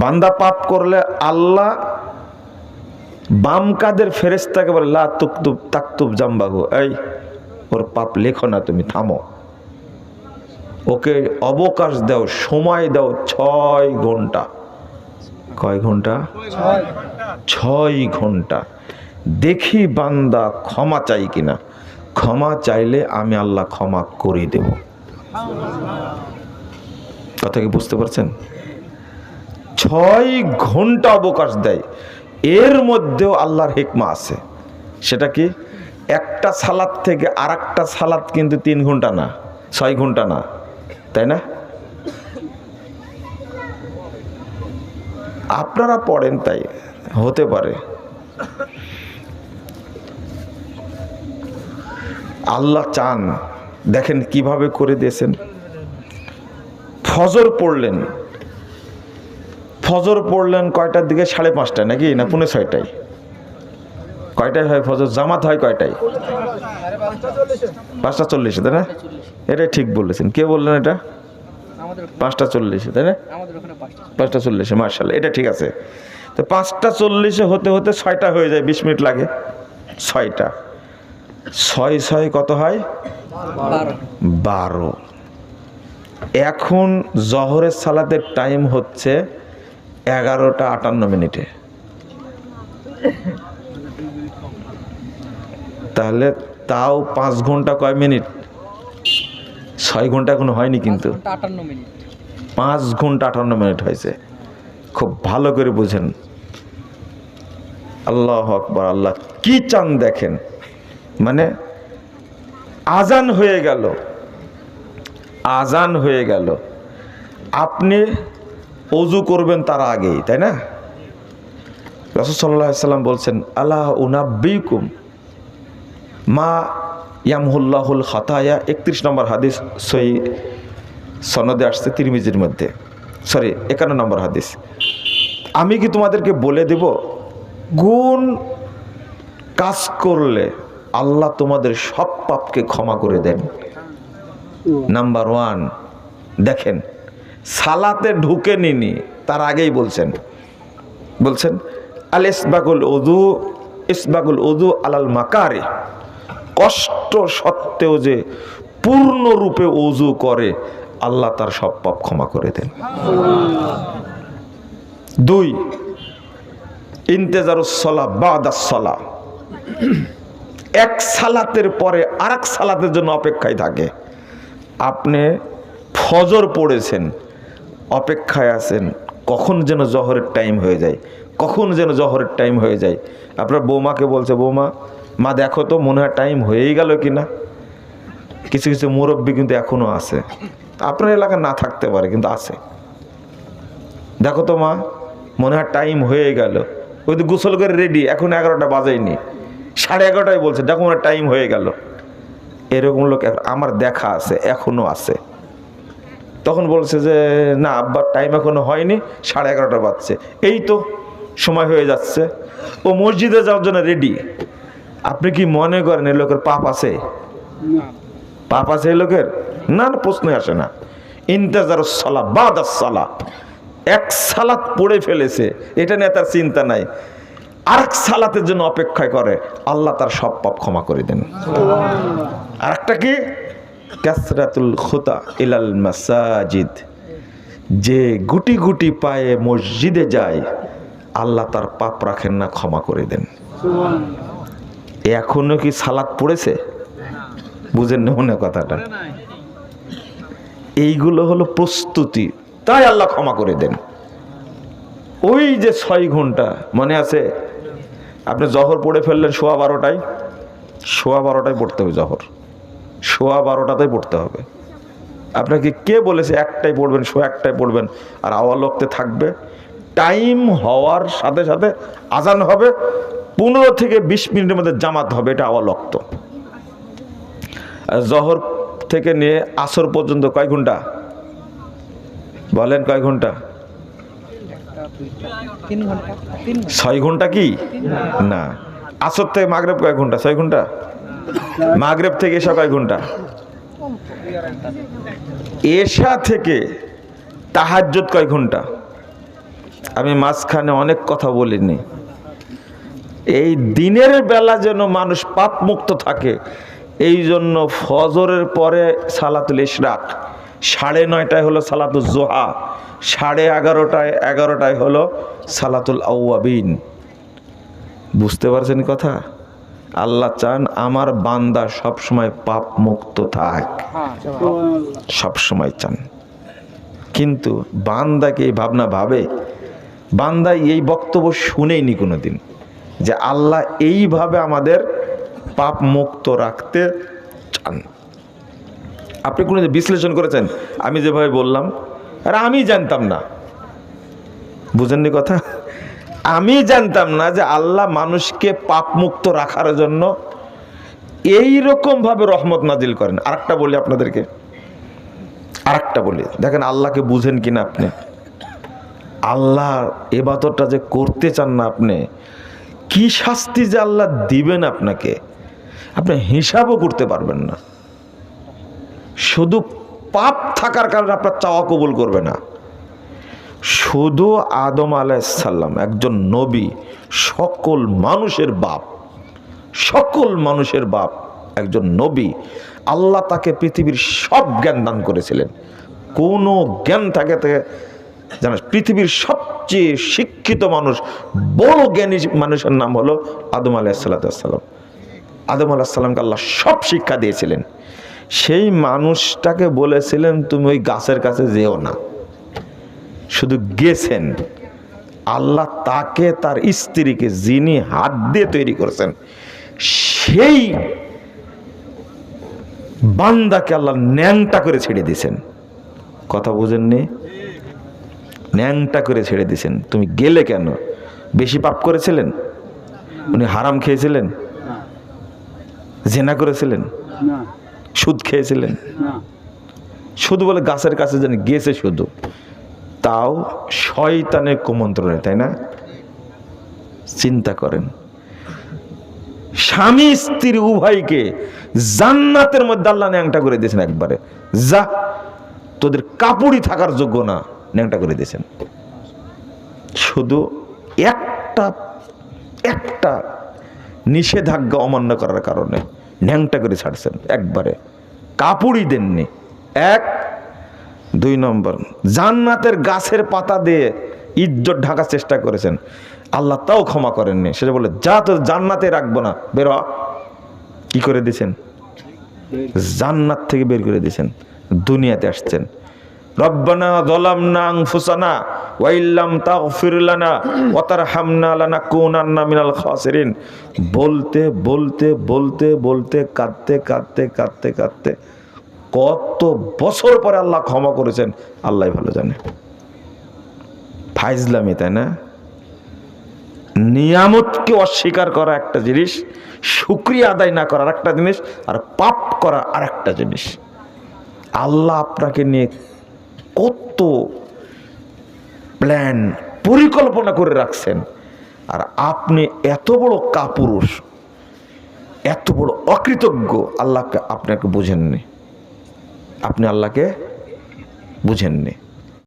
বান্দা পাপ করলে আল্লাহ বাম কাদের ফেরেস্তাকে বলে লা তুকতুব তাকতুব জাম্বাগু এই ওর পাপ লেখো না তুমি থামো। ওকে অবকাশ দাও সময় দাও ছয় ঘণ্টা। কয় ঘণ্টা? ছয় ঘণ্টা। দেখি বান্দা ক্ষমা চাই কিনা। ক্ষমা চাইলে আমি আল্লাহ ক্ষমা করে দেব। কথা কি বুঝতে পারছেন? ছয় ঘণ্টা অবকাশ দেয়। এর মধ্যেও আল্লাহর হেকমা আছে। সেটা কি? একটা সালাদ থেকে আর একটা সালাদ কিন্তু তিন ঘণ্টা না, ছয় ঘণ্টা না, তাই না? আপনারা পড়েন তাই, হতে পারে। আল্লাহ চান, দেখেন কীভাবে করে দিয়েছেন। ফজর পড়লেন ফজর পড়লেন কয়টার দিকে? সাড়ে পাঁচটায় নাকি? না পুনে ছয়টায়? কয়টায় হয় ফজর? জামাত হয় কয়টায়? পাঁচটা চল্লিশে, তাই না? এটাই ঠিক বলেছেন। কে বললেন এটা? পাঁচটা চল্লিশে, তাই না? পাঁচটা চল্লিশে মার্শাল এটা ঠিক আছে। তো পাঁচটা চল্লিশে হতে হতে ছয়টা হয়ে যায়, বিশ মিনিট লাগে। ছয়টা। ছয় ছয় কত হয়? বারো। এখন জহরের সালাতের টাইম হচ্ছে এগারোটা আটান্ন মিনিটে। তাহলে তাও পাঁচ ঘণ্টা কয় মিনিট? ছয় ঘণ্টা এখনও হয়নি কিন্তু। পাঁচ ঘণ্টা আটান্ন মিনিট। হয়েছে। খুব ভালো করে বুঝেন। আল্লাহ আকবর আল্লাহ কি চান দেখেন। মানে আজান হয়ে গেল। আজান হয়ে গেল। আপনি অজু করবেন তার আগেই তাই না? রসদাল্লাহ সাল্লাম বলছেন আল্লাহ উনাব্বিকুম মা ইয়ামহুল্লাহুল খাতায়া। একত্রিশ নম্বর হাদিস সই সনদে আসছে তিরমিজির মধ্যে। সরি একান্ন নম্বর হাদিস। আমি কি তোমাদেরকে বলে দেব গুণ কাজ করলে আল্লাহ তোমাদের সব পাপকে ক্ষমা করে দেন। নাম্বার ওয়ান দেখেন সালাতে ঢুকে নিনি, তার আগেই বলছেন। বলছেন, আল ইসবাগুল উদু ইসবাগুল উদু আলাল মাকারে কষ্ট সত্ত্বেও যে পূর্ণরূপে অজু করে, আল্লাহ তার সব পাপ ক্ষমা করে দেন। দুই ইন্তেজারুসলা বাদাসলা এক সালাতের পরে আর সালাতের জন্য অপেক্ষায় থাকে। আপনি ফজর পড়েছেন অপেক্ষায় আছেন, কখন যেন জহরের টাইম হয়ে যায়, কখন যেন জহরের টাইম হয়ে যায়। আপনার বৌমাকে বলছে, বৌমা, মা দেখো তো, মনে হয় টাইম হয়েই গেল কি না কিছু কিছু মুরব্বী কিন্তু এখনও আছে। আপনার এলাকায় না থাকতে পারে, কিন্তু আছে। দেখো তো মা, মনে হয় টাইম হয়ে গেল। ওই তো গোসল করে রেডি এখন এগারোটা বাজায়নি সাড়ে এগারোটায় বলছে, দেখো মনে টাইম হয়ে গেল। এরকম লোক আমার দেখা আছে এখনও আছে। তখন বলছে যে না আব্বার টাইম এখনও হয়নি সাড়ে এগারোটা বাজছে। এই তো সময় হয়ে যাচ্ছে। ও মসজিদে যাওয়ার জন্য রেডি আপনি কি মনে করেন এই লোকের পাপ আছে? পাপ আছে এই লোকের? না না প্রশ্নই আসে না। ইন্তেজার সালা বাদ সালা এক সালাত পড়ে ফেলেছে। এটা নিয়ে তার চিন্তা নাই। আর এক সালাতের জন্য অপেক্ষায় করে। আল্লাহ তার সব পাপ ক্ষমা করে দেন। আর একটা কি? কাসরাতুল খোতা ইলাল মাসাজিদ। যে গুটি গুটি পায়ে মসজিদে যায়, আল্লাহ তার পাপ রাখেন না, ক্ষমা করে দেন। এখনও কি সালাত পড়েছে? বুঝেন না মনে কথাটা। এইগুলো হলো প্রস্তুতি, তাই আল্লাহ ক্ষমা করে দেন। ওই যে ছয় ঘণ্টা, মনে আছে? আপনি জহর পড়ে ফেললেন সোয়া বারোটায় সোয়া বারোটায় পড়তে হবে জহর। সোয়া বারোটাতেই পড়তে হবে। আপনাকে কে বলেছে একটাই পড়বেন শো একটাই পড়বেন আর আওয়ালকতে থাকবে। টাইম হওয়ার সাথে সাথে আজান হবে পনেরো থেকে বিশ মিনিটের মধ্যে জামাত হবে এটা আওয়ালক্ত আর জহর থেকে নিয়ে আসর পর্যন্ত কয় ঘণ্টা? বলেন কয় ঘণ্টা। ছয় ঘণ্টা কি? না। আসর থেকে মাগরেব কয় ঘণ্টা? ছয় ঘণ্টা? মাগরেব থেকে এসা কয় ঘণ্টা? এশা থেকে তাহাজ্জত কয় ঘণ্টা? আমি মাঝখানে অনেক কথা বলিনি। এই দিনের বেলা যেন মানুষ পাপ মুক্ত থাকে, এই জন্য ফজরের পরে সালাতুল ইশরাক। সাড়ে নয়টায় হলো সালাতুল জোহা, সাড়ে এগারোটায় এগারোটায় হলো সালাতুল আউয়াবিন। বুঝতে পারছেন কথা? আল্লাহ চান আমার বান্দা সবসময় পাপ মুক্ত থাক। সব সময় চান। কিন্তু বান্দাকে এই ভাবনা ভাবে? বান্দা এই বক্তব্য শুনেইনি কোনোদিন যে আল্লাহ এইভাবে আমাদের পাপ মুক্ত রাখতে চান। আপনি কোনো বিশ্লেষণ করেছেন? আমি যেভাবে বললাম, আর আমি জানতাম না। বুঝেননি কথা? আমি জানতাম না যে আল্লাহ মানুষকে পাপ মুক্ত রাখার জন্য এই ভাবে রহমত নাজিল করেন। আরেকটা বলি আপনাদেরকে। আরেকটা বলি। দেখেন আল্লাহকে বুঝেন কিনা আপনি। আল্লাহর এবাদতটা যে করতে চান না আপনি, কি শাস্তি যে আল্লাহ দিবেন আপনাকে, আপনি হিসাবও করতে পারবেন না। শুধু পাপ থাকার কারণে আপনার চাওয়া কবুল করবে না। শুধু আদম আলাইসাল্লাম একজন নবী, সকল মানুষের বাপ, সকল মানুষের বাপ, একজন নবী, আল্লাহ তাকে পৃথিবীর সব জ্ঞান দান করেছিলেন। কোনো জ্ঞান থাকে তাকে জানা পৃথিবীর সবচেয়ে শিক্ষিত মানুষ, বড় জ্ঞানী মানুষের নাম হলো আদম আলাইসাল্লাম আদম আলাহিসাল্লামকে আল্লাহ সব শিক্ষা দিয়েছিলেন। সেই মানুষটাকে বলেছিলেন, তুমি ওই গাছের কাছে যেও না। শুধু গেছেন। আল্লাহ তাকে তার স্ত্রীকে যিনি হাত দিয়ে তৈরি করেছেন সেই বান্দাকে আল্লাহ ন্যাংটা করে ছেড়ে দিয়েছেন। কথা বোঝেননি? ন্যাংটা করে ছেড়ে দিয়েছেন। তুমি গেলে কেন? বেশি পাপ করেছিলেন? উনি হারাম খেয়েছিলেন? জেনা করেছিলেন? সুদ খেয়েছিলেন? শুধু বলে গাছের কাছে যেন গেছে শুধু। তাও শয়তানের কুমন্ত্রণে, তাই না? চিন্তা করেন। স্বামী, স্ত্রী উভয়কে জান্নাতের মধ্যে আল্লাহ ন্যাংটা করে দিয়েছেন একবারে। যা, তোদের কাপড়ই থাকার যোগ্য না, ন্যাংটা করে দিয়েছেন। শুধু একটা একটা নিষেধাজ্ঞা অমান্য করার কারণে ন্যাংটা করে ছাড়ছেন, একবারে। কাপড়ই দেননি। এক দুই নম্বর, জান্নাতের গাছের পাতা দিয়ে ইজ্জত ঢাকার চেষ্টা করেছেন। আল্লাহ তাও ক্ষমা করেননি। সেটা বলে, যা তো জান্নাতে রাখব না, বের কি করে দিয়েছেন জান্নাত থেকে বের করে দিয়েছেন দুনিয়াতে আসছেন। রব্বানা আনফুসানা ওয়াইল্লাম বলতে বলতে বলতে বলতে, কাঁদতে কাঁদতে কাঁদতে কাঁদতে কত বছর পরে আল্লাহ ক্ষমা করেছেন, আল্লাহ ভালো জানে। ফাইজলামি, তাই না? নিয়ামতকে অস্বীকার করা একটা জিনিস, শুক্রিয়া আদায় না করার একটা জিনিস, আর পাপ করা আর একটা জিনিস। আল্লাহ আপনাকে নিয়ে কত প্ল্যান পরিকল্পনা করে রাখছেন, আর আপনি এত বড় কাপুরুষ, এত বড় অকৃতজ্ঞ, আল্লাহকে আপনাকে বুঝেননি। আপনি আল্লাহকে বুঝেননি।